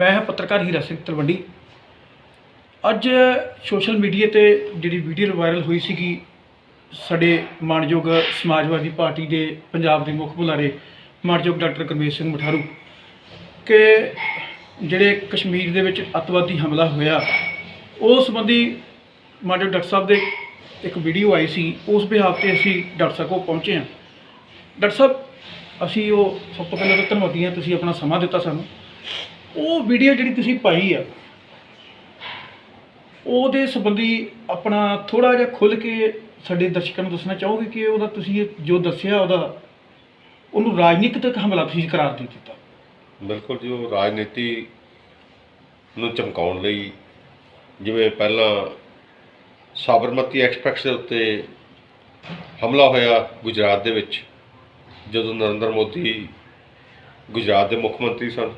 ਮੈਂ ਹਾਂ ਪੱਤਰਕਾਰ ਹੀਰਾ ਸਿੰਘ ਤਲਵੰਡੀ। ਅੱਜ ਸੋਸ਼ਲ ਮੀਡੀਆ ਤੇ ਜਿਹੜੀ ਵੀਡੀਓ ਵਾਇਰਲ ਹੋਈ ਸੀਗੀ, ਸਾਡੇ ਮਾਨਯੋਗ ਸਮਾਜਵਾਦੀ ਪਾਰਟੀ ਦੇ ਪੰਜਾਬ ਦੇ ਮੁੱਖ ਬੁਲਾਰੇ ਮਾਨਯੋਗ ਡਾਕਟਰ ਗੁਰਮੀਤ ਸਿੰਘ ਮਠਾਰੂ ਕਿ ਜਿਹੜੇ ਕਸ਼ਮੀਰ ਦੇ ਵਿੱਚ ਅੱਤਵਾਦੀ ਹਮਲਾ ਹੋਇਆ, ਉਸ ਸੰਬੰਧੀ ਮਾਨਯੋਗ ਡਾਕਟਰ ਸਾਹਿਬ ਦੇ ਇੱਕ ਵੀਡੀਓ ਆਈ ਸੀ, ਉਸ ਬਿਹਾਫ ਤੇ ਅਸੀਂ ਡਾਕਟਰ ਸਾਹਿਬ ਕੋਲ ਪਹੁੰਚੇ ਹਾਂ। ਡਾਕਟਰ ਸਾਹਿਬ, ਅਸੀਂ ਉਹ ਸਭ ਤੋਂ ਪਹਿਲਾਂ ਤਾਂ ਧੰਨਵਾਦੀ ਹਾਂ, ਤੁਸੀਂ ਆਪਣਾ ਸਮਾਂ ਦਿੱਤਾ ਸਾਨੂੰ। ਉਹ ਵੀਡੀਓ ਜਿਹੜੀ ਤੁਸੀਂ ਪਾਈ ਆ ਉਹਦੇ ਸੰਬੰਧੀ ਆਪਣਾ ਥੋੜਾ ਜਿਹਾ ਖੁੱਲ ਕੇ ਸਾਡੇ ਦਰਸ਼ਕਾਂ ਨੂੰ ਦੱਸਣਾ ਚਾਹੋਗੇ ਕਿ ਉਹਦਾ ਤੁਸੀਂ ਜੋ ਦੱਸਿਆ ਉਹਦਾ ਉਹਨੂੰ ਰਾਜਨੀਤਿਕ ਹਮਲਾ ਤੁਸੀਂ ਕਰਾਰ ਦੇ ਦਿੱਤਾ। ਬਿਲਕੁਲ ਜੀ ਉਹ ਰਾਜਨੀਤੀ ਨੂੰ ਚਮਕਾਉਣ ਲਈ ਜਿਵੇਂ ਪਹਿਲਾਂ ਸਾਬਰਮਤੀ ਐਕਸਪ੍ਰੈਸ ਦੇ ਉੱਤੇ ਹਮਲਾ ਹੋਇਆ ਗੁਜਰਾਤ ਦੇ ਵਿੱਚ ਜਦੋਂ ਨਰਿੰਦਰ ਮੋਦੀ ਗੁਜਰਾਤ ਦੇ ਮੁੱਖ ਮੰਤਰੀ ਸਨ।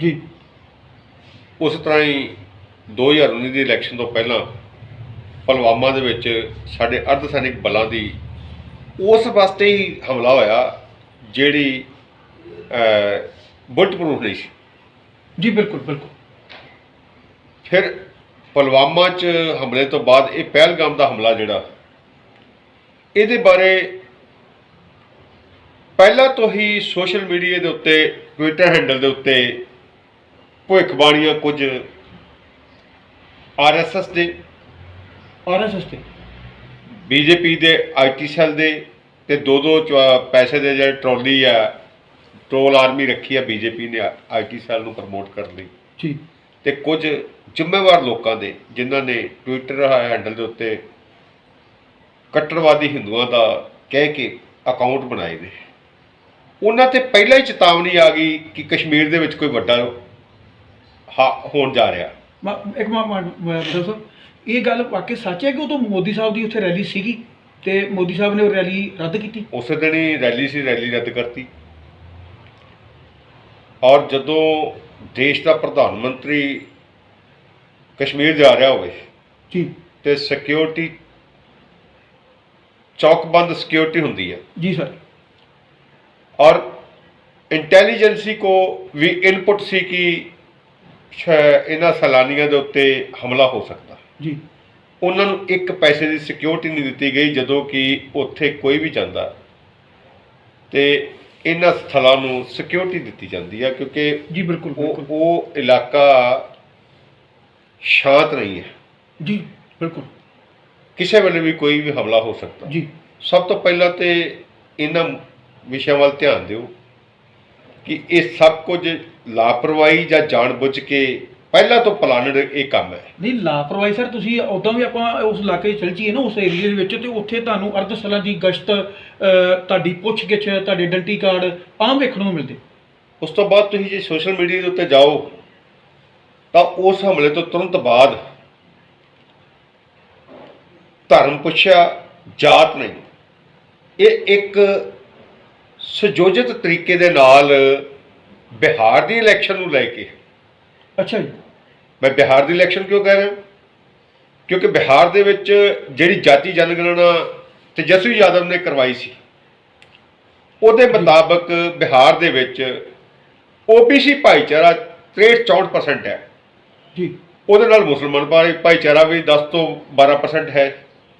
ਜੀ। ਉਸ ਤਰ੍ਹਾਂ ਹੀ 2019 ਦੀ ਇਲੈਕਸ਼ਨ ਤੋਂ ਪਹਿਲਾਂ ਪੁਲਵਾਮਾ ਦੇ ਵਿੱਚ ਸਾਡੇ ਅਰਧ ਸੈਨਿਕ ਬਲਾਂ ਦੀ ਉਸ ਵਾਸਤੇ ਹੀ ਹਮਲਾ ਹੋਇਆ ਜਿਹੜੀ ਬੁਲਟ ਪ੍ਰੂਫ ਨਹੀਂ ਸੀ। ਜੀ ਬਿਲਕੁਲ ਬਿਲਕੁਲ। ਫਿਰ ਪੁਲਵਾਮਾ 'ਚ ਹਮਲੇ ਤੋਂ ਬਾਅਦ ਇਹ ਪਹਿਲਗਾਮ ਦਾ ਹਮਲਾ ਜਿਹੜਾ ਇਹਦੇ ਬਾਰੇ ਪਹਿਲਾਂ ਤੋਂ ਹੀ ਸੋਸ਼ਲ ਮੀਡੀਆ ਦੇ ਉੱਤੇ ਟਵਿੱਟਰ ਹੈਂਡਲ ਦੇ ਉੱਤੇ ਭਵਿੱਖਬਾਣੀਆਂ ਕੁਝ ਆਰਐਸਐਸ ਦੇ ਆਰਐਸਐਸ ਤੇ ਬੀਜੇਪੀ ਦੇ ਆਈਟੀ ਸੈੱਲ ਦੇ ਤੇ ਦੋ ਦੋ ਪੈਸੇ ਦੇ ਜਿਹੜੇ ਟਰੋਲੀ ਆ ਟਰੋਲ ਆਰਮੀ ਰੱਖੀ ਆ ਬੀਜੇਪੀ ਨੇ ਆਈਟੀ ਸੈੱਲ ਨੂੰ ਪ੍ਰਮੋਟ ਕਰਨ ਲਈ। ਜੀ। ਤੇ ਕੁਝ ਜ਼ਿੰਮੇਵਾਰ ਲੋਕਾਂ ਦੇ ਜਿਨ੍ਹਾਂ ਨੇ ਟਵਿੱਟਰ ਹੈਂਡਲ ਦੇ ਉੱਤੇ ਕੱਟੜਵਾਦੀ ਹਿੰਦੂਆਂ ਦਾ ਕਹਿ ਕੇ ਅਕਾਊਂਟ ਬਣਾਏ ਨੇ। ਉਹਨਾਂ ਤੇ ਪਹਿਲਾਂ ਹੀ ਚੇਤਾਵਨੀ ਆ ਗਈ ਕਿ ਕਸ਼ਮੀਰ ਦੇ ਵਿੱਚ ਕੋਈ ਵੱਡਾ ਹਾ- ਹੋਣ ਜਾ ਰਿਹਾ। ਮਾ- ਇੱਕ ਦੱਸੋ ਇਹ ਗੱਲ ਵਾਕਈ ਸੱਚ ਹੈ ਕਿ ਉਦੋਂ ਮੋਦੀ ਸਾਹਿਬ ਦੀ ਉੱਥੇ ਰੈਲੀ ਸੀਗੀ ਤੇ ਮੋਦੀ ਸਾਹਿਬ ਨੇ ਉਹ ਰੈਲੀ ਰੱਦ ਕੀਤੀ? ਉਸੇ ਦਿਨ ਹੀ ਰੈਲੀ ਸੀ ਰੈਲੀ ਰੱਦ ਕਰਤੀ। ਔਰ ਜਦੋਂ ਦੇਸ਼ ਦਾ ਪ੍ਰਧਾਨ ਮੰਤਰੀ ਕਸ਼ਮੀਰ ਜਾ ਰਿਹਾ ਹੋਵੇ ਜੀ। ਤੇ ਸਿਕਿਉਰਿਟੀ ਚੌਕਬੰਦ ਸਿਕਿਉਰਿਟੀ ਹੁੰਦੀ ਹੈ। ਜੀ ਸਰ। और ਇੰਟੈਲੀਜੈਂਸੀ ਕੋ ਵੀ ਇਨਪੁਟ ਸੀ ਕਿ ਇਹਨਾਂ ਸੈਲਾਨੀਆਂ ਦੇ ਉੱਤੇ ਹਮਲਾ ਹੋ ਸਕਦਾ। ਜੀ। ਉਹਨਾਂ ਨੂੰ ਇੱਕ ਪੈਸੇ ਦੀ ਸਿਕਿਉਰਿਟੀ ਨਹੀਂ ਦਿੱਤੀ ਗਈ ਜਦੋਂ ਕਿ ਉੱਥੇ ਕੋਈ ਵੀ ਜਾਂਦਾ ਤੇ ਇਹਨਾਂ ਸਥਲਾਂ ਨੂੰ ਸਿਕਿਉਰਿਟੀ ਦਿੱਤੀ ਜਾਂਦੀ ਹੈ ਕਿਉਂਕਿ ਜੀ ਬਿਲਕੁਲ। ਉਹ ਇਲਾਕਾ ਸ਼ਾਂਤ ਨਹੀਂ ਹੈ। ਜੀ ਬਿਲਕੁਲ। ਕਿਸੇ ਵੇਲੇ ਵੀ ਕੋਈ ਵੀ ਹਮਲਾ ਹੋ ਸਕਦਾ। ਜੀ। ਸਭ ਤੋਂ ਪਹਿਲਾਂ ਤੇ ਇਹਨਾਂ ਵਿਸ਼ਿਆਂ ਵੱਲ ਧਿਆਨ ਦਿਓ ਕਿ ਇਹ ਸਭ ਕੁਝ ਲਾਪਰਵਾਹੀ ਜਾਂ ਜਾਣਬੁੱਝ ਕੇ ਪਹਿਲਾਂ ਤੋਂ ਪਲਾਨਡ ਇਹ ਕੰਮ ਹੈ। ਨਹੀਂ ਲਾਪਰਵਾਹੀ ਸਰ ਤੁਸੀਂ ਉਦੋਂ ਵੀ ਆਪਾਂ ਉਸ ਇਲਾਕੇ 'ਚ ਚਲ ਜੀਏ ਨਾ ਉਸ ਏਰੀਆ ਦੇ ਵਿੱਚ ਤੇ ਉੱਥੇ ਤੁਹਾਨੂੰ ਅਰਧ ਸਲਾਂ ਦੀ ਗਸ਼ਤ ਅਹ, ਤੁਹਾਡੀ ਪੁੱਛ ਗਿੱਛ ਤੁਹਾਡੇ ਆਇਡੈਂਟੀ ਕਾਰਡ ਆਮ ਵੇਖਣ ਨੂੰ ਮਿਲਦੇ। ਉਸ ਤੋਂ ਬਾਅਦ ਤੁਸੀਂ ਜੇ ਸੋਸ਼ਲ ਮੀਡੀਆ ਦੇ ਉੱਤੇ ਜਾਓ ਤਾਂ ਉਸ ਹਮਲੇ ਤੋਂ ਤੁਰੰਤ ਬਾਅਦ ਧਰਮ ਪੁੱਛਿਆ ਜਾਤ ਨਹੀਂ। ਇਹ ਇੱਕ ਸੁਯੋਜਿਤ ਤਰੀਕੇ ਦੇ ਨਾਲ ਬਿਹਾਰ ਦੀ ਇਲੈਕਸ਼ਨ ਨੂੰ ਲੈ ਕੇ ਅੱਛਾ ਜੀ ਮੈਂ ਬਿਹਾਰ ਦੀ ਇਲੈਕਸ਼ਨ ਕਿਉਂ ਕਹਿ ਰਿਹਾ ਕਿਉਂਕਿ ਬਿਹਾਰ ਦੇ ਵਿੱਚ ਜਿਹੜੀ ਜਾਤੀ ਜਨਗਣਨਾ ਤੇਜਸਵੀ ਯਾਦਵ ਨੇ ਕਰਵਾਈ ਸੀ ਉਹਦੇ ਮੁਤਾਬਕ ਬਿਹਾਰ ਦੇ ਵਿੱਚ ਓਬੀਸੀ ਭਾਈਚਾਰਾ 63-64% ਹੈ ਜੀ ਉਹਦੇ ਨਾਲ ਮੁਸਲਮਾਨ ਭਾਈ- ਭਾਈਚਾਰਾ ਵੀ 10 ਤੋਂ 12% ਹੈ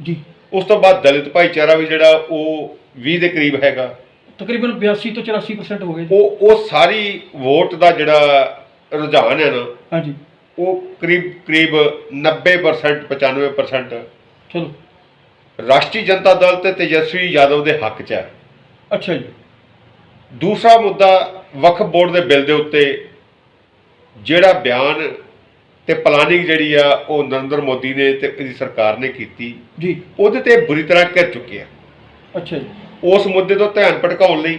ਜੀ ਉਸ ਤੋਂ ਬਾਅਦ ਦਲਿਤ ਭਾਈਚਾਰਾ ਵੀ ਜਿਹੜਾ ਉਹ 20 ਦੇ ਕਰੀਬ ਹੈਗਾ ਤਕਰੀਬਨ 82 ਤੋਂ 84% ਹੋ ਗਏ ਜੀ। ਉਹ ਉਹ ਸਾਰੀ ਵੋਟ ਦਾ ਜਿਹੜਾ ਰੁਝਾਨ ਹੈ ਨਾ ਹਾਂਜੀ। ਉਹ ਕਰੀਬ ਕਰੀਬ 90% 95% ਚਲੋ। ਰਾਸ਼ਟਰੀ ਜਨਤਾ ਦਲ ਤੇ ਤੇਜਸਵੀ ਯਾਦਵ ਦੇ ਹੱਕ 'ਚ ਹੈ। ਅੱਛਾ ਜੀ। ਦੂਸਰਾ ਮੁੱਦਾ ਵਕਫ ਬੋਰਡ ਦੇ ਬਿੱਲ ਦੇ ਉੱਤੇ ਜਿਹੜਾ ਬਿਆਨ ਤੇ ਪਲਾਨਿੰਗ ਜਿਹੜੀ ਆ ਉਹ ਨਰਿੰਦਰ ਮੋਦੀ ਨੇ ਤੇ ਇਹਦੀ ਸਰਕਾਰ ਨੇ ਕੀਤੀ ਜੀ। ਉਹਦੇ ਤੇ ਬੁਰੀ ਤਰ੍ਹਾਂ ਘਿਰ ਚੁੱਕੇ ਆ ਅੱਛਾ ਜੀ। ਉਸ ਮੁੱਦੇ ਤੋਂ ਧਿਆਨ ਭਟਕਾਉਣ ਲਈ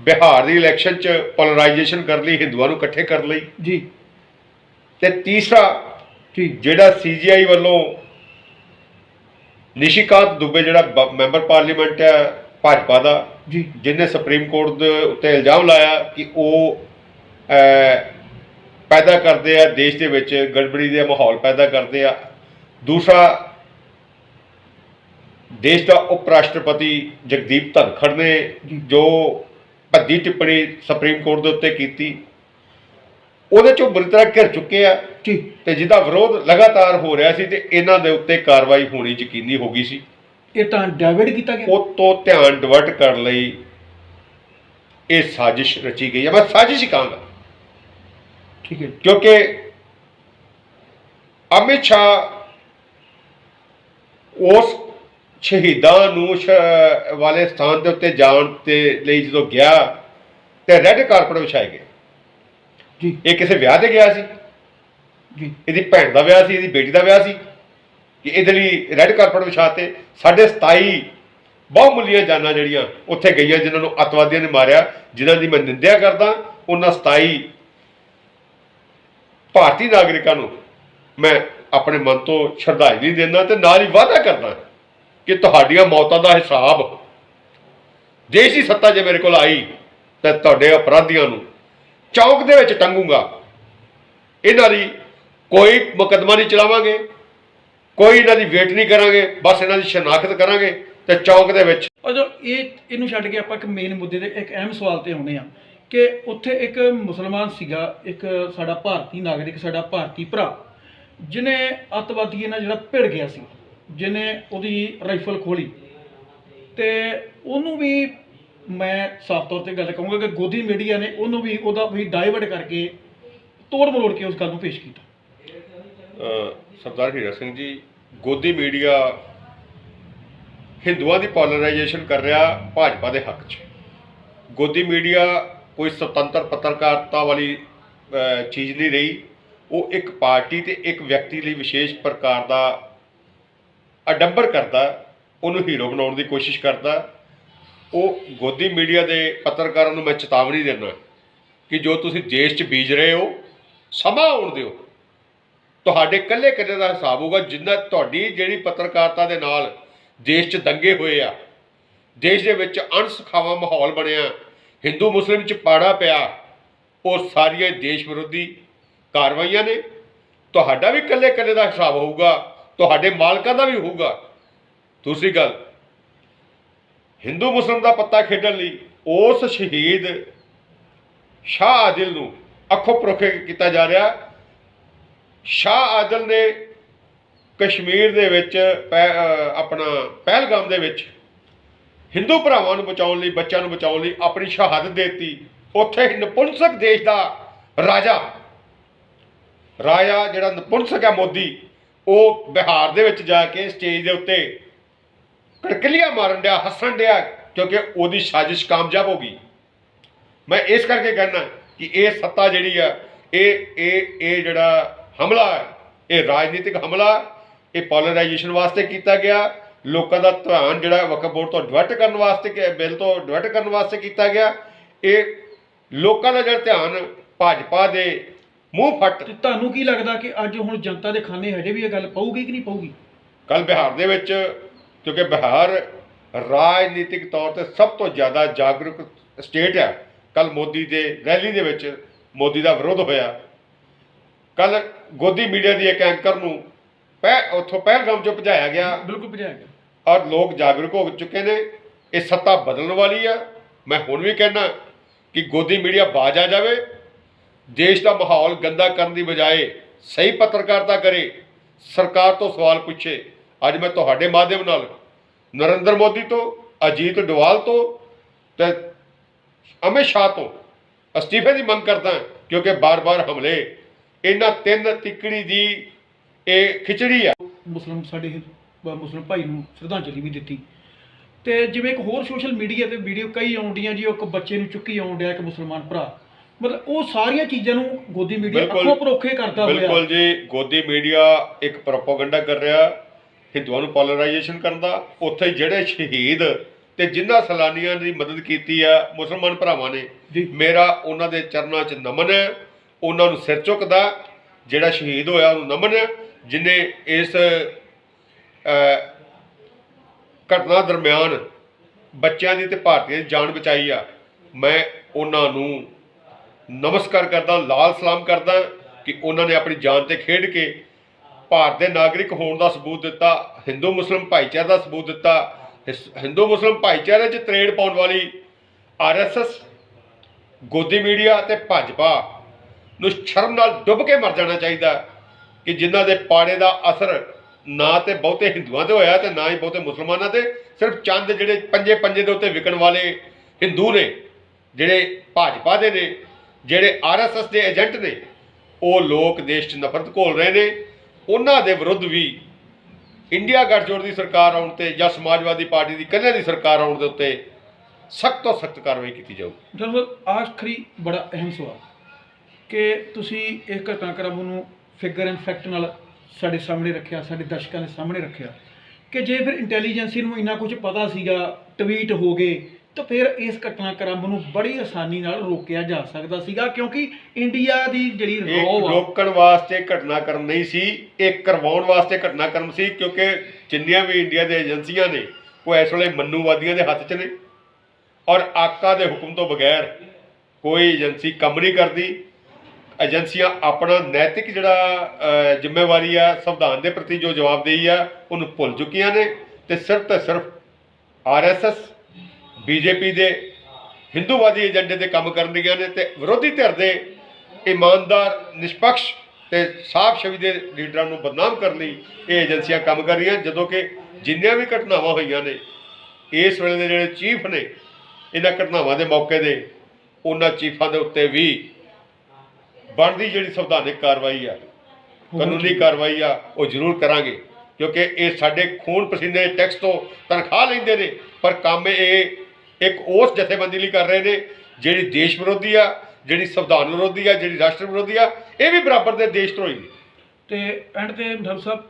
ਬਿਹਾਰ ਦੀ ਇਲੈਕਸ਼ਨ 'ਚ ਪੋਲਰਾਈਜੇਸ਼ਨ ਕਰਨ ਲਈ ਹਿੰਦੂਆਂ ਨੂੰ ਇਕੱਠੇ ਕਰਨ ਲਈ। ਜੀ। ਤੇ ਤੀਸਰਾ ਜੀ। ਜਿਹੜਾ ਸੀਜੀਆਈ ਵੱਲੋਂ ਨਿਸ਼ਿਕਾਂਤ ਦੁਬੇ ਜਿਹੜਾ ਮੈਂਬਰ ਪਾਰਲੀਮੈਂਟ ਹੈ ਭਾਜਪਾ ਦਾ ਜੀ। ਜਿਹਨੇ ਸੁਪਰੀਮ ਕੋਰਟ ਦੇ ਉੱਤੇ ਇਲਜ਼ਾਮ ਲਾਇਆ ਕਿ ਉਹ ਪੈਦਾ ਕਰਦੇ ਆ ਦੇਸ਼ ਦੇ ਵਿੱਚ ਗੜਬੜੀ ਦੇ ਮਾਹੌਲ ਪੈਦਾ ਕਰਦੇ ਆ। ਦੂਸਰਾ ਦੇਸ਼ ਦਾ ਉਪ ਰਾਸ਼ਟਰਪਤੀ ਜਗਦੀਪ ਧਨਖੜ ਨੇ ਜੀ। ਭੱਦੀ ਟਿੱਪਣੀ ਸੁਪਰੀਮ ਕੋਰਟ ਦੇ ਉੱਤੇ ਕੀਤੀ ਉਹਦੇ ਚੋਂ ਬੁਰੀ ਤਰ੍ਹਾਂ ਘਿਰ ਚੁੱਕੇ ਆ ਜੀ। ਤੇ ਜਿਹਦਾ ਵਿਰੋਧ ਲਗਾਤਾਰ ਹੋ ਰਿਹਾ ਸੀ ਤੇ ਇਹਨਾਂ ਦੇ ਉੱਤੇ ਕਾਰਵਾਈ ਹੋਣੀ ਯਕੀਨੀ ਹੋ ਗਈ ਸੀ। ਇਹ ਤਾਂ ਡੈਵਿਡ ਕੀਤਾ ਗਿਆ। ਉਹ ਤੋਂ ਧਿਆਨ ਡਿਵਰਟ ਕਰਨ ਲਈ ਇਹ ਸਾਜ਼ਿਸ਼ ਰਚੀ ਗਈ ਹੈ ਮੈਂ ਸਾਜ਼ਿਸ਼ ਹੀ ਕਹਾਂਗਾ। ਠੀਕ ਹੈ ਕਿਉਂਕਿ ਅਮਿਤ ਸ਼ਾਹ ਉਸ ਸ਼ਹੀਦਾਂ ਨੂੰ ਵਾਲੇ ਸਥਾਨ ਦੇ ਉੱਤੇ ਜਾਣ ਤੇ ਲਈ ਜਦੋਂ ਗਿਆ ਤੇ ਰੈੱਡ ਕਾਰਪਟ ਵਿਛਾਏ ਗਏ। ਜੀ। ਇਹ ਕਿਸੇ ਵਿਆਹ ਤੇ ਗਿਆ ਸੀ? ਜੀ। ਇਹਦੀ ਭੈਣ ਦਾ ਵਿਆਹ ਸੀ ਇਹਦੀ ਬੇਟੀ ਦਾ ਵਿਆਹ ਸੀ? ਕਿ ਇਹਦੇ ਲਈ ਰੈੱਡ ਕਾਰਪਟ ਵਿਛਾਤੇ। ਸਾਡੇ 27 ਬਹੁਮੁੱਲੀਆਂ ਜਾਨਾਂ ਜਿਹੜੀਆਂ ਉੱਥੇ ਗਈਆਂ ਜਿਨ੍ਹਾਂ ਨੂੰ ਅਤਵਾਦੀਆਂ ਨੇ ਮਾਰਿਆ ਜਿਨ੍ਹਾਂ ਦੀ ਮੈਂ ਨਿੰਦਿਆ ਕਰਦਾ ਉਹਨਾਂ 27 ਭਾਰਤੀ ਨਾਗਰਿਕਾਂ ਨੂੰ ਮੈਂ ਆਪਣੇ ਮਨ ਤੋਂ ਸ਼ਰਧਾਂਜਲੀ ਦਿੰਦਾ ਤੇ ਨਾਲ ਹੀ ਵਾਅਦਾ ਕਰਦਾ। ਕਿ ਤੁਹਾਡੀਆਂ ਮੌਤਾਂ ਦਾ ਹਿਸਾਬ ਦੇਸ਼ ਦੀ ਸੱਤਾ ਜੇ ਮੇਰੇ ਕੋਲ ਆਈ, ਤਾਂ ਤੁਹਾਡੇ ਅਪਰਾਧੀਆਂ ਨੂੰ ਚੌਂਕ ਦੇ ਵਿੱਚ ਟੰਗੂਗਾ। ਇਹਨਾਂ ਦੀ ਕੋਈ ਮੁਕੱਦਮਾ ਨਹੀਂ ਚਲਾਵਾਂਗੇ, ਕੋਈ ਇਹਨਾਂ ਦੀ ਵੇਟ ਨਹੀਂ ਕਰਾਂਗੇ, ਬਸ ਇਹਨਾਂ ਦੀ ਸ਼ਨਾਖਤ ਕਰਾਂਗੇ ਤੇ ਚੌਂਕ ਦੇ ਵਿੱਚ ਅਜੋ ਇਹ, ਇਹਨੂੰ ਛੱਡ ਕੇ ਆਪਾਂ ਇੱਕ ਮੇਨ ਮੁੱਦੇ ਤੇ ਇੱਕ ਅਹਿਮ ਸਵਾਲ ਤੇ ਆਉਂਦੇ ਆ ਕਿ ਉੱਥੇ ਇੱਕ ਮੁਸਲਮਾਨ ਸੀਗਾ, ਇੱਕ ਸਾਡਾ ਭਾਰਤੀ ਨਾਗਰਿਕ, ਸਾਡਾ ਭਾਰਤੀ ਭਰਾ ਜਿਨੇ ਅੱਤਵਾਦੀਆਂ ਨਾਲ ਜਿਹੜਾ ਭਿੜ ਗਿਆ ਸੀ। ਜਿਹਨੇ ਉਹਦੀ ਰਾਈਫਲ ਖੋਲੀ। ਤੇ ਉਹਨੂੰ ਵੀ ਮੈਂ ਸਾਫ਼ ਤੌਰ ਤੇ ਗੱਲ ਕਹੂੰਗਾ ਕਿ ਗੋਦੀ ਮੀਡੀਆ ਨੇ ਉਹਨੂੰ ਵੀ ਉਹਦਾ ਵੀ ਡਾਇਵਰਟ ਕਰਕੇ ਤੋੜ ਮਰੋੜ ਕੇ ਉਸ ਗੱਲ ਨੂੰ ਪੇਸ਼ ਕੀਤਾ। ਸਰਦਾਰ ਹੀਰਾ ਸਿੰਘ ਜੀ, ਗੋਦੀ ਮੀਡੀਆ ਹਿੰਦੂਆਂ ਦੀ ਪੋਲਰਾਈਜੇਸ਼ਨ ਕਰ ਰਿਹਾ ਭਾਜਪਾ ਦੇ ਹੱਕ 'ਚ। ਗੋਦੀ ਮੀਡੀਆ ਕੋਈ ਸੁਤੰਤਰ ਪੱਤਰਕਾਰਤਾ ਵਾਲੀ ਚੀਜ਼ ਨਹੀਂ ਰਹੀ। ਉਹ ਇੱਕ ਪਾਰਟੀ ਤੇ ਇੱਕ ਵਿਅਕਤੀ ਲਈ ਵਿਸ਼ੇਸ਼ ਪ੍ਰਕਾਰ ਦਾ ਅਡੰਬਰ ਕਰਦਾ, ਉਹਨੂੰ ਹੀਰੋ ਬਣਾਉਣ ਦੀ ਕੋਸ਼ਿਸ਼ ਕਰਦਾ। ਉਹ ਗੋਦੀ ਮੀਡੀਆ ਦੇ ਪੱਤਰਕਾਰਾਂ ਨੂੰ ਮੈਂ ਚੇਤਾਵਨੀ ਦਿੰਦਾ ਕਿ ਜੋ ਤੁਸੀਂ ਦੇਸ਼ 'ਚ ਬੀਜ ਰਹੇ ਹੋ, ਸਮਾਂ ਆਉਣ ਦਿਓ। ਤੁਹਾਡੇ ਕੱਲੇ ਕੱਲੇ ਦਾ ਹਿਸਾਬ ਹੋਊਗਾ ਜਿੰਨਾ ਤੁਹਾਡੀ ਜਿਹੜੀ ਪੱਤਰਕਾਰਤਾ ਦੇ ਨਾਲ ਦੇਸ਼ 'ਚ ਦੰਗੇ ਹੋਏ ਆ। ਦੇਸ਼ ਦੇ ਵਿੱਚ ਅਣਸੁਖਾਵਾਂ ਮਾਹੌਲ ਬਣਿਆ, ਹਿੰਦੂ ਮੁਸਲਿਮ 'ਚ ਪਾੜਾ ਪਿਆ, ਉਹ ਸਾਰੀਆਂ ਦੇਸ਼ ਵਿਰੋਧੀ ਕਾਰਵਾਈਆਂ ਨੇ। ਤੁਹਾਡਾ ਵੀ ਕੱਲੇ ਕੱਲੇ ਦਾ ਹਿਸਾਬ ਹੋਊਗਾ। ਤੁਹਾਡੇ ਮਾਲਕਾਂ ਦਾ ਵੀ ਹੋਊਗਾ। ਦੂਸਰੀ ਗੱਲ, ਹਿੰਦੂ ਮੁਸਲਿਮ ਦਾ ਪੱਤਾ ਖੇਡਣ ਲਈ ਉਸ ਸ਼ਹੀਦ ਸ਼ਾਹ ਆਦਿਲ ਨੂੰ ਅੱਖੋਂ ਪਰੋਖੇ ਕੀਤਾ ਜਾ ਰਿਹਾ। ਸ਼ਾਹ ਆਦਿਲ ਨੇ ਕਸ਼ਮੀਰ ਦੇ ਵਿੱਚ ਪੈ- ਆਪਣਾ ਪਹਿਲਗਾਮ ਦੇ ਵਿੱਚ ਹਿੰਦੂ ਭਰਾਵਾਂ ਨੂੰ ਬਚਾਉਣ ਲਈ, ਬੱਚਿਆਂ ਨੂੰ ਬਚਾਉਣ ਲਈ ਆਪਣੀ ਸ਼ਹਾਦਤ ਦੇ ਦਿੱਤੀ। ਉੱਥੇ ਨਪੁੰਸਕ ਦੇਸ਼ ਦਾ ਰਾਜਾ ਰਾਜਾ ਜਿਹੜਾ ਨਪੁੰਸਕ ਹੈ ਮੋਦੀ ਉਹ ਬਿਹਾਰ ਦੇ ਵਿੱਚ ਜਾ ਕੇ ਸਟੇਜ ਦੇ ਉੱਤੇ ਕੜਕਲੀਆਂ ਮਾਰਨ ਡਿਆ, ਹੱਸਣ ਡਿਆ, ਕਿਉਂਕਿ ਉਹਦੀ ਸਾਜ਼ਿਸ਼ ਕਾਮਯਾਬ ਹੋ ਗਈ। ਮੈਂ ਇਸ ਕਰਕੇ ਕਹਿੰਦਾ ਕਿ ਇਹ ਸੱਤਾ ਜਿਹੜੀ ਆ, ਇਹ ਇਹ ਇਹ ਜਿਹੜਾ ਹਮਲਾ ਇਹ ਰਾਜਨੀਤਿਕ ਹਮਲਾ ਇਹ ਪੋਲਰਾਈਜੇਸ਼ਨ ਵਾਸਤੇ ਕੀਤਾ ਗਿਆ, ਲੋਕਾਂ ਦਾ ਧਿਆਨ ਜਿਹੜਾ ਵਕਫ ਬੋਰਡ ਤੋਂ ਡਿਵਰਟ ਕਰਨ ਵਾਸਤੇ ਕਿ- ਬਿੱਲ ਤੋਂ ਡਿਵਰਟ ਕਰਨ ਵਾਸਤੇ ਕੀਤਾ ਗਿਆ। ਇਹ ਲੋਕਾਂ ਦਾ ਜਿਹੜਾ ਧਿਆਨ ਭਾਜਪਾ ਦੇ ਮੂੰਹ ਫੱਟ। ਤੇ ਤੁਹਾਨੂੰ ਕੀ ਲੱਗਦਾ ਕਿ ਅੱਜ ਹੁਣ ਜਨਤਾ ਦੇ ਖਾਨੇ ਹਜੇ ਵੀ ਇਹ ਗੱਲ ਪਊਗੀ ਕਿ ਨਹੀਂ ਪਊਗੀ? ਕੱਲ ਬਿਹਾਰ ਦੇ ਵਿੱਚ ਕਿਉਂਕਿ ਬਿਹਾਰ ਰਾਜਨੀਤਿਕ ਤੌਰ ਤੇ ਸਭ ਤੋਂ ਜ਼ਿਆਦਾ ਜਾਗਰੂਕ ਸਟੇਟ ਹੈ ਕੱਲ ਮੋਦੀ ਦੇ ਰੈਲੀ ਦੇ ਵਿੱਚ ਮੋਦੀ ਦਾ ਵਿਰੋਧ ਹੋਇਆ। ਕੱਲ ਗੋਦੀ ਮੀਡੀਆ ਦੀ ਇੱਕ ਐਂਕਰ ਨੂੰ ਪਹਿ ਉੱਥੋਂ ਪਹਿਲਗਾਮ ਚੋਂ ਭਜਾਇਆ ਗਿਆ। ਬਿਲਕੁਲ ਭਜਾਇਆ ਗਿਆ। ਔਰ ਲੋਕ ਜਾਗਰੂਕ ਹੋ ਚੁੱਕੇ ਨੇ। ਇਹ ਸੱਤਾ ਬਦਲਣ ਵਾਲੀ ਆ। ਮੈਂ ਹੁਣ ਵੀ ਕਹਿਣਾ ਕਿ ਗੋਦੀ ਮੀਡੀਆ ਬਾਜ ਆ ਜਾਵੇ। ਦੇਸ਼ ਦਾ ਮਾਹੌਲ ਗੰਦਾ ਕਰਨ ਦੀ ਬਜਾਏ ਸਹੀ ਪੱਤਰਕਾਰਤਾ ਕਰੇ। ਸਰਕਾਰ ਤੋਂ ਸਵਾਲ ਪੁੱਛੇ। ਅੱਜ ਮੈਂ ਤੁਹਾਡੇ ਮਾਧਿਅਮ ਨਾਲ ਨਰਿੰਦਰ ਮੋਦੀ ਤੋਂ, ਅਜੀਤ ਡੋਵਾਲ ਤੋਂ ਤੇ ਅਮਿਤ ਸ਼ਾਹ ਤੋਂ ਅਸਤੀਫੇ ਦੀ ਮੰਗ ਕਰਦਾ ਕਿਉਂਕਿ ਬਾਰ-ਬਾਰ ਹਮਲੇ। ਇਹਨਾਂ ਤਿੰਨ ਤਿੱਕੜੀ ਦੀ ਇਹ ਖਿਚੜੀ ਆ। ਮੁਸਲਮ ਸਾਡੇ ਹਿੰ- ਮੁਸਲਮ ਭਾਈ ਨੂੰ ਸ਼ਰਧਾਂਜਲੀ ਵੀ ਦਿੱਤੀ। ਤੇ ਜਿਵੇਂ ਇੱਕ ਹੋਰ ਸੋਸ਼ਲ ਮੀਡੀਆ ਤੇ ਵੀਡੀਓ ਕਈ ਆਉਂਦੀਆਂ ਜੀ, ਉਹ ਇੱਕ ਬੱਚੇ ਨੂੰ ਚੁੱਕੀ ਆਉਣ ਡਿਆ ਇੱਕ ਮੁਸਲਮਾਨ ਭਰਾ। ਮਤਲਬ ਉਹ ਸਾਰੀਆਂ ਚੀਜ਼ਾਂ ਨੂੰ ਗੋਦੀ ਮੀਡੀਆ ਬਿਲਕੁਲ। ਅੱਖੋਂ ਪਰੋਖੇ ਕਰਦਾ ਬਿਲਕੁਲ ਹੋਇਆ ਜੀ ਗੋਦੀ ਮੀਡੀਆ ਇੱਕ ਪ੍ਰੋਪਾਗੈਂਡਾ ਕਰ ਰਿਹਾ ਹਿੰਦੂਆਂ ਨੂੰ ਪੋਲਰਾਈਜੇਸ਼ਨ ਕਰਨ ਦਾ ਉੱਥੇ ਜਿਹੜੇ ਸ਼ਹੀਦ ਤੇ ਜਿਨ੍ਹਾਂ ਸੈਲਾਨੀਆਂ ਦੀ ਮਦਦ ਕੀਤੀ ਆ ਮੁਸਲਮਾਨ ਭਰਾਵਾਂ ਨੇ ਜੀ। ਮੇਰਾ ਉਹਨਾਂ ਦੇ ਚਰਨਾਂ 'ਚ ਨਮਨ ਹੈ ਉਹਨਾਂ ਨੂੰ ਸਿਰ ਝੁਕਦਾ ਜਿਹੜਾ ਸ਼ਹੀਦ ਹੋਇਆ ਉਹਨੂੰ ਨਮਨ ਹੈ ਜਿਨੇ ਇਸ ਅ, ਘਟਨਾ ਦਰਮਿਆਨ ਬੱਚਿਆਂ ਦੀ ਤੇ ਭਾਰਤੀਆਂ ਦੀ ਜਾਨ ਬਚਾਈ ਆ ਮੈਂ ਉਹਨਾਂ ਨੂੰ ਨਮਸਕਾਰ ਕਰਦਾ, ਲਾਲ ਸਲਾਮ ਕਰਦਾ ਕਿ ਉਹਨਾਂ ਨੇ ਆਪਣੀ ਜਾਨ ਤੇ ਖੇਡ ਕੇ ਭਾਰਤ ਦੇ ਨਾਗਰਿਕ ਹੋਣ ਦਾ ਸਬੂਤ ਦਿੱਤਾ, ਹਿੰਦੂ, ਮੁਸਲਮ ਭਾਈਚਾਰੇ ਦਾ ਸਬੂਤ ਦਿੱਤਾ। ਹਿਸ- ਹਿੰਦੂ, ਮੁਸਲਮ ਭਾਈਚਾਰੇ 'ਚ ਤਰੇੜ ਪਾਉਣ ਵਾਲੀ ਆਰਐਸਐਸ ਗੋਦੀ ਮੀਡੀਆ ਤੇ ਭਾਜਪਾ ਨੂੰ ਸ਼ਰਮ ਨਾਲ ਡੁੱਬ ਕੇ ਮਰ ਜਾਣਾ ਚਾਹੀਦਾ ਕਿ ਜਿਨ੍ਹਾਂ ਦੇ ਪਾੜੇ ਦਾ ਅਸਰ ਨਾ ਤੇ ਬਹੁਤੇ ਹਿੰਦੂਆਂ ਤੇ ਹੋਇਆ ਤੇ ਨਾ ਹੀ ਬਹੁਤੇ ਮੁਸਲਮਾਨਾਂ ਤੇ, ਸਿਰਫ ਚੰਦ ਜਿਹੜੇ ਪੰਜੇ ਪੰਜੇ ਦੇ ਉੱਤੇ ਵਿਕਣ ਵਾਲੇ ਹਿੰਦੂ ਨੇ, ਜਿਹੜੇ ਭਾਜਪਾ ਦੇ ਨੇ ਜਿਹੜੇ ਆਰਐਸਐਸ ਦੇ ਏਜੰਟ ਨੇ, ਉਹ ਲੋਕ ਦੇਸ਼ 'ਚ ਨਫ਼ਰਤ ਘੋਲ ਰਹੇ ਨੇ। ਉਹਨਾਂ ਦੇ ਵਿਰੁੱਧ ਵੀ ਇੰਡੀਆ ਗੱਠਜੋੜ ਦੀ ਸਰਕਾਰ ਆਉਣ ਤੇ ਜਾਂ ਸਮਾਜਵਾਦੀ ਪਾਰਟੀ ਦੀ ਇਕੱਲੇ ਦੀ ਸਰਕਾਰ ਆਉਣ ਦੇ ਉੱਤੇ ਸਖਤ ਤੋਂ ਸਖਤ ਕਾਰਵਾਈ ਕੀਤੀ ਜਾਊਗੀ। ਦਰਅਸਲ ਆਖਰੀ ਬੜਾ ਅਹਿਮ ਸਵਾਲ ਕਿ ਤੁਸੀਂ ਇਸ ਘਟਨਾਕ੍ਰਮ ਨੂੰ ਫਿਗਰ ਐਂਡ ਫੈਕਟ ਨਾਲ ਸਾਡੇ ਸਾਹਮਣੇ ਰੱਖਿਆ, ਸਾਡੇ ਦਰਸ਼ਕਾਂ ਦੇ ਸਾਹਮਣੇ ਰੱਖਿਆ ਕਿ ਜੇ ਫਿਰ ਇੰਟੈਲੀਜੈਂਸੀ ਨੂੰ ਇੰਨਾ ਕੁਝ ਪਤਾ ਸੀਗਾ ਟਵੀਟ ਹੋ ਗਏ ਤਾਂ ਫਿਰ ਇਸ ਘਟਨਾਕ੍ਰਮ ਨੂੰ ਬੜੀ ਆਸਾਨੀ ਨਾਲ ਰੋਕਿਆ ਜਾ ਸਕਦਾ ਸੀਗਾ ਕਿਉਂਕਿ ਇੰਡੀਆ ਦੀ ਜਿਹੜੀ ਇਹ ਰੋਹ ਆ ਰੋਕਣ ਵਾਸਤੇ ਘਟਨਾਕ੍ਰਮ ਨਹੀਂ ਸੀ ਇਹ ਕਰਵਾਉਣ ਵਾਸਤੇ ਘਟਨਾਕ੍ਰਮ ਸੀ ਕਿਉਂਕਿ ਜਿੰਨੀਆਂ ਵੀ ਇੰਡੀਆ ਦੇ ਏਜੰਸੀਆਂ ਨੇ ਉਹ ਇਸ ਵੇਲੇ ਮੰਨੂਵਾਦੀਆਂ ਦੇ ਹੱਥ 'ਚ ਨੇ ਔਰ ਆਕਾ ਦੇ ਹੁਕਮ ਤੋਂ ਬਗੈਰ ਕੋਈ ਏਜੰਸੀ ਕੰਮ ਨਹੀਂ ਕਰਦੀ। ਏਜੰਸੀਆਂ ਆਪਣਾ ਨੈਤਿਕ ਜਿਹੜਾ ਅਹ, ਜ਼ਿੰਮੇਵਾਰੀ ਆ ਸੰਵਿਧਾਨ ਦੇ ਪ੍ਰਤੀ ਜੋ ਜਵਾਬਦੇਹੀ ਆ ਉਹਨੂੰ ਭੁੱਲ ਚੁੱਕੀਆਂ ਨੇ ਤੇ ਸਿਰਫ ਤੇ ਸਿਰਫ ਆਰਐਸਐਸ ਬੀਜੇਪੀ ਦੇ ਹਿੰਦੂਵਾਦੀ ਏਜੰਡੇ ਤੇ ਕੰਮ ਕਰਨ ਰਹੀਆਂ ਨੇ ਤੇ ਵਿਰੋਧੀ ਧਿਰ ਦੇ ਇਮਾਨਦਾਰ ਨਿਸ਼ਪਕਸ਼ ਤੇ ਸਾਫ਼ ਛਵੀ ਦੇ ਲੀਡਰਾਂ ਨੂੰ ਬਦਨਾਮ ਕਰਨ ਲਈ ਇਹ ਏਜੰਸੀਆਂ ਕੰਮ ਕਰ ਰਹੀਆਂ, ਜਦੋਂ ਕਿ ਜਿੰਨੀਆਂ ਵੀ ਘਟਨਾਵਾਂ ਹੋਈਆਂ ਨੇ, ਇਸ ਵੇਲੇ ਦੇ ਜਿਹੜੇ ਚੀਫ ਨੇ, ਇਹਨਾਂ ਘਟਨਾਵਾਂ ਦੇ ਮੌਕੇ ਦੇ ਉਹਨਾਂ ਚੀਫਾਂ ਦੇ ਉੱਤੇ ਵੀ ਬਣਦੀ ਜਿਹੜੀ ਸੰਵਿਧਾਨਿਕ ਕਾਰਵਾਈ ਆ, ਕਾਨੂੰਨੀ ਕਾਰਵਾਈ ਆ, ਉਹ ਜ਼ਰੂਰ ਕਰਾਂਗੇ, ਕਿਉਂਕਿ ਇਹ ਸਾਡੇ ਖੂਨ ਪਸੀਨੇ ਦੇ ਟੈਕਸ ਤੋਂ ਤਨਖਾਹ ਲੈਂਦੇ ਨੇ, ਪਰ ਕੰਮ ਇਹ ਇੱਕ ਉਸ ਜਥੇਬੰਦੀ ਲਈ ਕਰ ਰਹੇ ਨੇ ਜਿਹੜੀ ਦੇਸ਼ ਵਿਰੋਧੀ ਆ ਜਿਹੜੀ ਸੰਵਿਧਾਨ ਵਿਰੋਧੀ ਆ ਜਿਹੜੀ ਰਾਸ਼ਟਰ ਵਿਰੋਧੀ ਆ ਇਹ ਵੀ ਬਰਾਬਰ ਦੇ ਦੇਸ਼ ਧਰੋਹੀ ਨੇ। ਤੇ ਐਂਡ ਤੇ ਡਾਕਟਰ ਸਾਹਿਬ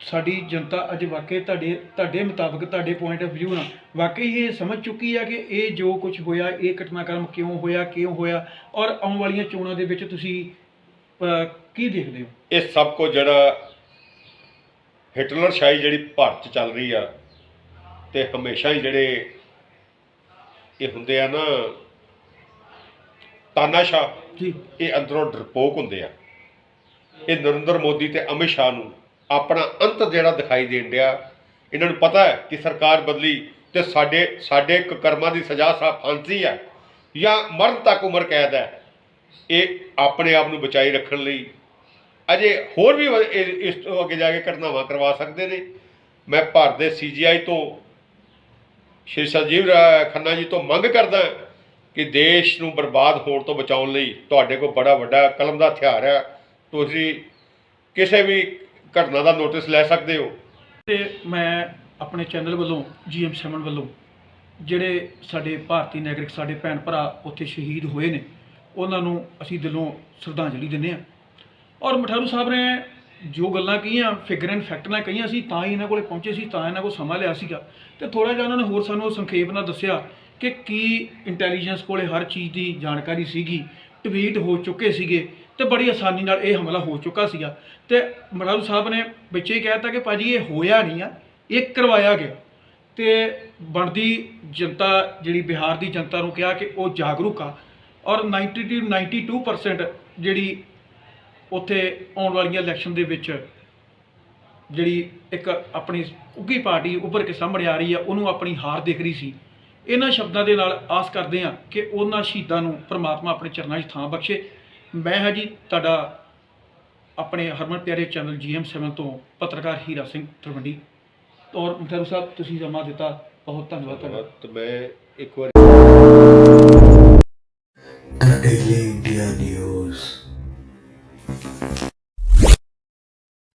ਸਾਡੀ ਜਨਤਾ ਅੱਜ ਵਾਕਈ ਤੁਹਾਡੇ ਤੁਹਾਡੇ ਮੁਤਾਬਕ ਤੁਹਾਡੇ ਪੁਆਇੰਟ ਆਫ View ਨਾਲ ਵਾਕਈ ਇਹ ਸਮਝ ਚੁੱਕੀ ਆ ਕਿ ਇਹ ਜੋ ਕੁਝ ਹੋਇਆ ਇਹ ਘਟਨਾਕ੍ਰਮ ਕਿਉਂ ਹੋਇਆ ਕਿਉਂ ਹੋਇਆ ਔਰ ਆਉਣ ਵਾਲੀਆਂ ਚੋਣਾਂ ਦੇ ਵਿੱਚ ਤੁਸੀਂ ਕੀ ਦੇਖਦੇ ਹੋ? ਇਹ ਸਭ ਕੁਝ ਜਿਹੜਾ ਹਿਟਲਰ ਸ਼ਾਹੀ ਜਿਹੜੀ ਭਾਰਤ 'ਚ ਚੱਲ ਰਹੀ ਆ ਤੇ ਹਮੇਸ਼ਾ ਹੀ ਜਿਹੜੇ ਇਹ ਹੁੰਦੇ ਆ ਨਾ ਤਾਨਾਸ਼ਾਹ। ਜੀ। ਇਹ ਅੰਦਰੋਂ ਡਰਪੋਕ ਹੁੰਦੇ ਆ। ਇਹ ਨਰਿੰਦਰ ਮੋਦੀ ਤੇ ਅਮਿਤ ਸ਼ਾਹ ਨੂੰ ਆਪਣਾ ਅੰਤ ਜਿਹੜਾ ਦਿਖਾਈ ਦੇਣ ਡਿਆ ਇਹਨਾਂ ਨੂੰ ਪਤਾ ਹੈ ਕਿ ਸਰਕਾਰ ਬਦਲੀ ਤੇ ਸਾਡੇ ਸਾਡੇ ਕੁਕਰਮਾਂ ਦੀ ਸਜ਼ਾ ਸਾ ਫਾਂਸੀ ਹੈ ਜਾਂ ਮਰਨ ਤੱਕ ਉਮਰ ਕੈਦ ਹੈ ਇਹ ਆਪਣੇ ਆਪ ਨੂੰ ਬਚਾਈ ਰੱਖਣ ਲਈ ਅਜੇ ਹੋਰ ਵੀ ਇਸ ਤੋਂ ਅੱਗੇ ਜਾ ਕੇ ਘਟਨਾਵਾਂ ਕਰਵਾ ਸਕਦੇ ਨੇ। ਮੈਂ ਭਾਰਤ ਦੇ ਸੀਜੀਆਈ ਤੋਂ ਸ਼੍ਰੀ ਸੰਜੀਵ ਖੰਨਾ ਜੀ ਤੋਂ ਮੰਗ ਕਰਦਾ ਕਿ ਦੇਸ਼ ਨੂੰ ਬਰਬਾਦ ਹੋਣ ਤੋਂ ਬਚਾਉਣ ਲਈ ਤੁਹਾਡੇ ਕੋਲ ਬੜਾ ਵੱਡਾ ਕਲਮ ਦਾ ਹਥਿਆਰ ਹੈ। ਤੁਸੀਂ ਕਿਸੇ ਵੀ ਘਟਨਾ ਦਾ ਨੋਟਿਸ ਲੈ ਸਕਦੇ ਹੋ। ਤੇ ਮੈਂ ਆਪਣੇ ਚੈਨਲ ਵੱਲੋਂ ਜੀਐਮ ਸੈਮਨ ਵੱਲੋਂ, ਜਿਹੜੇ ਸਾਡੇ ਭਾਰਤੀ ਨਾਗਰਿਕ, ਸਾਡੇ ਭੈਣ ਭਰਾ ਉੱਥੇ ਸ਼ਹੀਦ ਹੋਏ ਨੇ, ਉਹਨਾਂ ਨੂੰ ਅਸੀਂ ਦਿਲੋਂ ਸ਼ਰਧਾਂਜਲੀ ਦਿੰਦੇ ਹਾਂ। ਔਰ ਮਠਾਰੂ ਸਾਹਿਬ ਨੇ ਜੋ ਗੱਲਾਂ ਕਹੀਆਂ ਫਿਗਰ ਐਂਡ ਫੈਕਟ ਨਾਲ ਕਹੀਆਂ ਸੀ, ਤਾਂ ਹੀ ਇਹਨਾਂ ਕੋਲੇ ਪਹੁੰਚੇ ਸੀ, ਤਾਂ ਇਹਨਾਂ ਕੋਲ ਸਮਾਂ ਲਿਆ ਸੀਗਾ। ਤੇ ਥੋੜਾ ਜਿਹਾ ਉਹਨਾਂ ਨੇ ਹੋਰ ਸਾਨੂੰ ਸੰਖੇਪ ਨਾਲ ਦੱਸਿਆ ਕਿ ਕੀ ਇੰਟੈਲੀਜੈਂਸ ਕੋਲੇ ਹਰ ਚੀਜ਼ ਦੀ ਜਾਣਕਾਰੀ ਸੀਗੀ ਟਵੀਟ ਹੋ ਚੁੱਕੇ ਸੀਗੇ ਤੇ ਬੜੀ ਆਸਾਨੀ ਨਾਲ ਇਹ ਹਮਲਾ ਹੋ ਚੁੱਕਾ ਸੀਗਾ। ਤੇ ਮਠਾਰੂ ਸਾਹਿਬ ਨੇ ਵਿੱਚ ਹੀ ਕਹਿਤਾ ਕਿ ਭਾਜੀ ਇਹ ਹੋਇਆ ਨਹੀਂ ਆ, ਇਹ ਕਰਵਾਇਆ ਗਿਆ। ਤੇ ਬਣਦੀ ਜਨਤਾ, ਜਿਹੜੀ ਬਿਹਾਰ ਦੀ ਜਨਤਾ ਨੂੰ ਕਿਹਾ ਕਿ ਉਹ ਜਾਗਰੂਕ ਆ। ਔਰ 90 to 92% ਜਿਹੜੀ ਉੱਥੇ ਆਉਣ ਵਾਲੀਆਂ ਇਲੈਕਸ਼ਨ ਦੇ ਵਿੱਚ ਜਿਹੜੀ ਇੱਕ ਆਪਣੀ ਉੱਗੀ ਪਾਰਟੀ ਉੱਭਰ ਕੇ ਸਾਹਮਣੇ ਆ ਰਹੀ ਆ ਉਹਨੂੰ ਆਪਣੀ ਹਾਰ ਦਿਖ ਰਹੀ ਸੀ। ਇਹਨਾਂ ਸ਼ਬਦਾਂ ਦੇ ਨਾਲ ਆਸ ਕਰਦੇ ਆ ਕਿ ਉਹਨਾਂ ਸ਼ਹੀਦਾਂ ਨੂੰ ਪ੍ਰਮਾਤਮਾ ਆਪਣੇ ਚਰਨਾਂ 'ਚ ਥਾਂ ਬਖਸ਼ੇ। ਮੈਂ ਹਾਂ ਜੀ ਤੁਹਾਡਾ ਆਪਣੇ ਹਰਮਨ ਪਿਆਰੇ ਚੈਨਲ GM7 ਤੋਂ ਪੱਤਰਕਾਰ ਹੀਰਾ ਸਿੰਘ ਤਲਵੰਡੀ। ਔਰ ਮਥਰੂ ਸਾਹਿਬ ਤੁਸੀਂ ਸਮਾਂ ਦਿੱਤਾ। ਬਹੁਤ ਧੰਨਵਾਦ ਤੁਹਾਡਾ। ਤੇ ਮੈਂ ਇੱਕ ਵਾਰ India News.